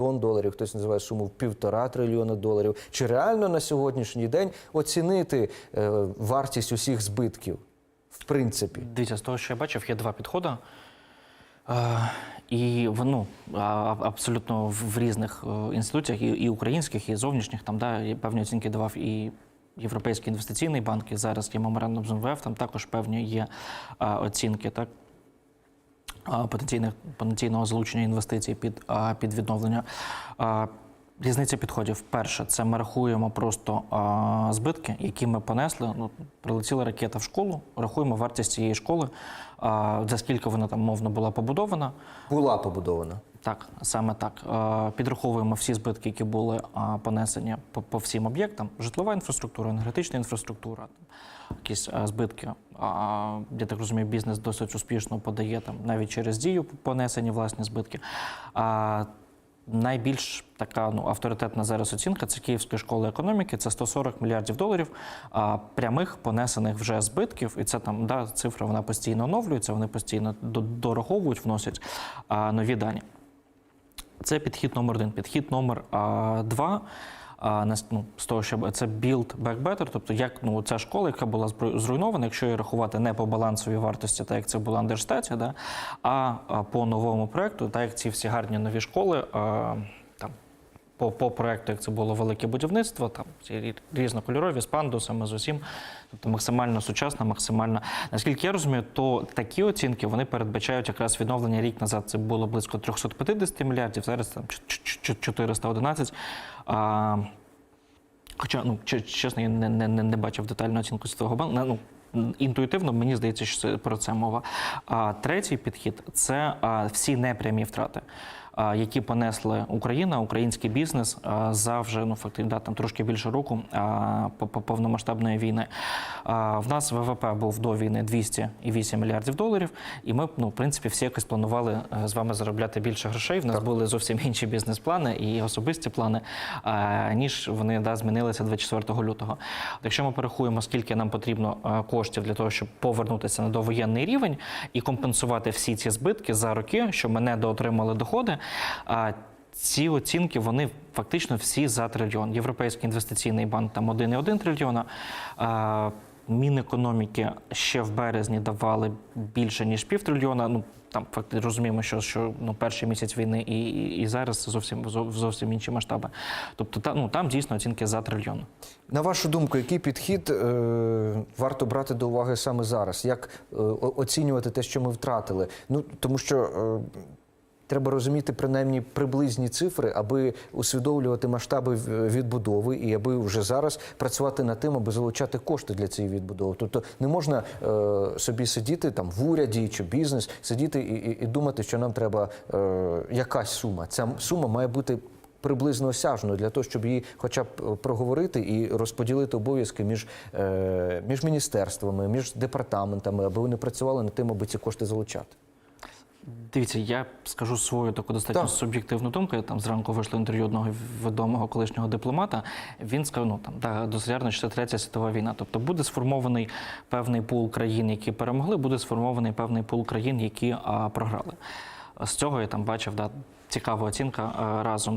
трильйон доларів, хтось називає суму в півтора трильйона доларів. Чи реально на сьогоднішній день оцінити е, вартість усіх збитків? В принципі, Дивіться, з того, що я бачив, є два підходи. Е, і ну, абсолютно в різних е, інституціях, і, і українських, і зовнішніх, там да, певні оцінки давав і Європейський інвестиційний банк, і зараз є меморандум з МВФ, там також певні є а, оцінки так, потенційних, потенційного залучення інвестицій під, під відновлення. Різниця підходів. Перше, це ми рахуємо просто а, збитки, які ми понесли. Ну, прилетіла ракета в школу, рахуємо вартість цієї школи, а, за скільки вона там мовно була побудована. була побудована. Так, саме так. Е, Підраховуємо всі збитки, які були понесені по, всім об'єктам: житлова інфраструктура, енергетична інфраструктура, якісь збитки. Я так розумію, бізнес досить успішно подає там навіть через дію понесені власні збитки. Найбільш така ну, авторитетна зараз оцінка це Київської школи економіки. Це 140 мільярдів доларів а, прямих понесених вже збитків. І це там да, цифра вона постійно оновлюється, вони постійно до- дораховують, вносять а, нові дані. Це підхід номер один. Підхід номер а, два. А, нас- ну, з того, що це build back better, тобто як ну, ця школа, яка була зруйнована, якщо її рахувати не по балансовій вартості, так як це була андерстація, да, а, по новому проекту, так як ці всі гарні нові школи. А, по, по проекту, як це було велике будівництво, там різнокольорові з пандусами, з усім, тобто максимально сучасна, максимально. Наскільки я розумію, то такі оцінки вони передбачають якраз відновлення рік назад. Це було близько 350 мільярдів, зараз там ч- ч- ч- 411. А, Хоча, ну, чесно, я не, не, не, бачив детальну оцінку Світового банку. Ну, інтуїтивно мені здається, що це про це мова. А третій підхід це а, всі непрямі втрати. Які понесли Україна, український бізнес за вже ну фактично да, там трошки більше року по, по повномасштабної війни. В нас ВВП був до війни 208 мільярдів доларів, і ми ну в принципі всі якось планували е, з вами заробляти більше грошей. В нас були зовсім інші бізнес-плани і особисті плани, ніж вони да, змінилися 24 лютого. Якщо ми порахуємо, скільки нам потрібно е, коштів для того, щоб повернутися на довоєнний рівень і компенсувати всі ці збитки за роки, що ми недоотримали доходи. А, ці оцінки вони фактично всі за трильйон. Європейський інвестиційний банк там 1,1 трильйона. Мінекономіки ще в березні давали більше ніж півтрильйона. Ну там фактично розуміємо, що, що ну, перший місяць війни і, і, і зараз зовсім зовсім інші масштаби. Тобто, та, ну там дійсно оцінки за трильйон. На вашу думку, який підхід е, варто брати до уваги саме зараз? Як е, оцінювати те, що ми втратили? Ну тому що. Е, Треба розуміти принаймні приблизні цифри, аби усвідомлювати масштаби відбудови, і аби вже зараз працювати над тим, аби залучати кошти для цієї відбудови. Тобто не можна е, собі сидіти там в уряді чи бізнес, сидіти і, і, і думати, що нам треба е, якась сума. Ця сума має бути приблизно осяжною для того, щоб її хоча б е, проговорити і розподілити обов'язки між, е, між міністерствами, між департаментами, аби вони працювали над тим, аби ці кошти залучати. Дивіться, я скажу свою таку достатньо Так. суб'єктивну думку. Я там зранку вийшло інтерв'ю одного відомого колишнього дипломата. Він сказав, ну там да, дослідно, що це третя світова війна. Тобто буде сформований певний пул країн, які перемогли, буде сформований певний пул країн, які а, програли. З цього я там бачив да, цікава оцінка а, разом